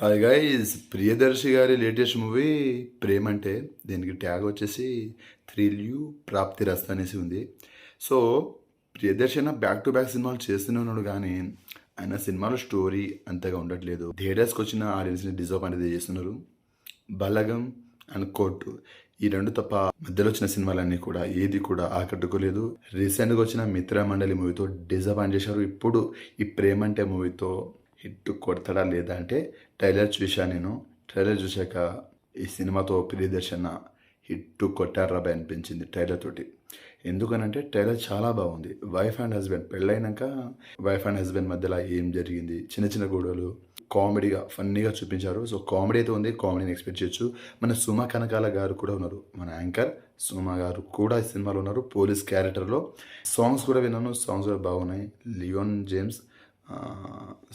Hi guys Priyadarshi గారి latest movie ప్రేమ అంటే దీనికి ట్యాగ్ వచ్చేసి థ్రిల్యూ ప్రాప్తి రస్త అనేసి ఉంది. సో ప్రియదర్శి అయినా బ్యాక్ టు బ్యాక్ సినిమాలు చేస్తూనే ఉన్నాడు కానీ ఆయన సినిమాలో స్టోరీ అంతగా ఉండట్లేదు. థియేటర్స్కి వచ్చిన ఆడియన్స్ని అనేది చేస్తున్నారు? బలగం అండ్ కోర్టు ఈ రెండు తప్ప మధ్యలో వచ్చిన సినిమాలన్నీ కూడా ఏది కూడా ఆకట్టుకోలేదు. రీసెంట్గా వచ్చిన మిత్ర మండలి మూవీతో డిజపాయింట్ చేశారు. ఇప్పుడు ఈ ప్రేమ అంటే మూవీతో హిట్ కొడతాడా లేదా అంటే ట్రైలర్ చూశాను నేను. ట్రైలర్ చూశాక ఈ సినిమాతో ప్రియదర్శన హిట్ కొట్టారాబాయ్ అనిపించింది ట్రైలర్ తోటి. ఎందుకనంటే ట్రైలర్ చాలా బాగుంది. వైఫ్ అండ్ హస్బెండ్ పెళ్ళైనాక వైఫ్ అండ్ హస్బెండ్ మధ్యలో ఏం జరిగింది? చిన్న చిన్న గొడవలు కామెడీగా ఫన్నీగా చూపించారు. సో కామెడీ అయితే ఉంది. కామెడీని ఎక్స్పెక్ట్ చేయొచ్చు. మన సుమ కనకాల గారు కూడా ఉన్నారు. మన యాంకర్ సుమ గారు కూడా ఈ సినిమాలో ఉన్నారు. పోలీస్ క్యారెక్టర్లో. సాంగ్స్ కూడా విన్నాను. సాంగ్స్ కూడా బాగున్నాయి. లియోన్ జేమ్స్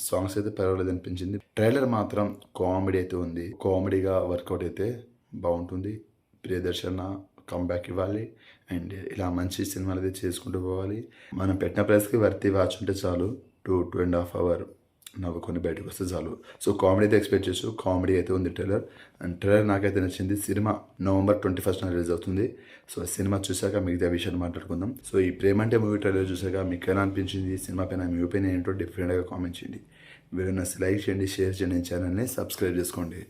సాంగ్స్ అయితే పర్వాలేదు అనిపించింది. ట్రైలర్ మాత్రం కామెడీ అయితే ఉంది. కామెడీగా వర్కౌట్ అయితే బాగుంటుంది. ప్రియదర్శన కంబ్యాక్ ఇవ్వాలి. అండ్ ఇలా మంచి సినిమాలు అయితే చేసుకుంటూ పోవాలి. మనం పెట్టిన ప్రైస్కి వర్తి వాచ్ ఉంటే చాలు. Two two and half hour నవ్వుకొని బయటకు వస్తే చాలు. సో కామెడీ అయితే ఎక్స్పెక్ట్ చేసు కామెడీ అయితే ఉంది ట్రైలర్. అండ్ ట్రైలర్ నాకైతే నచ్చింది cinema November twenty first release అవుతుంది. సో సినిమా చూశాక మిగతా విషయాన్ని మాట్లాడుకుందాం. సో ఈ ప్రేమ అంటే మూవీ ట్రైలర్ చూశాక మీకు ఎలా అనిపించింది? ఈ సినిమా పైన మీ ఒపీనియన్ ఏంటో డిఫరెంట్గా కామెంట్ చేయండి. వీడియో నచ్చి లైక్ చేయండి షేర్ చేయండి ఛానల్ని సబ్స్క్రైబ్ చేసుకోండి.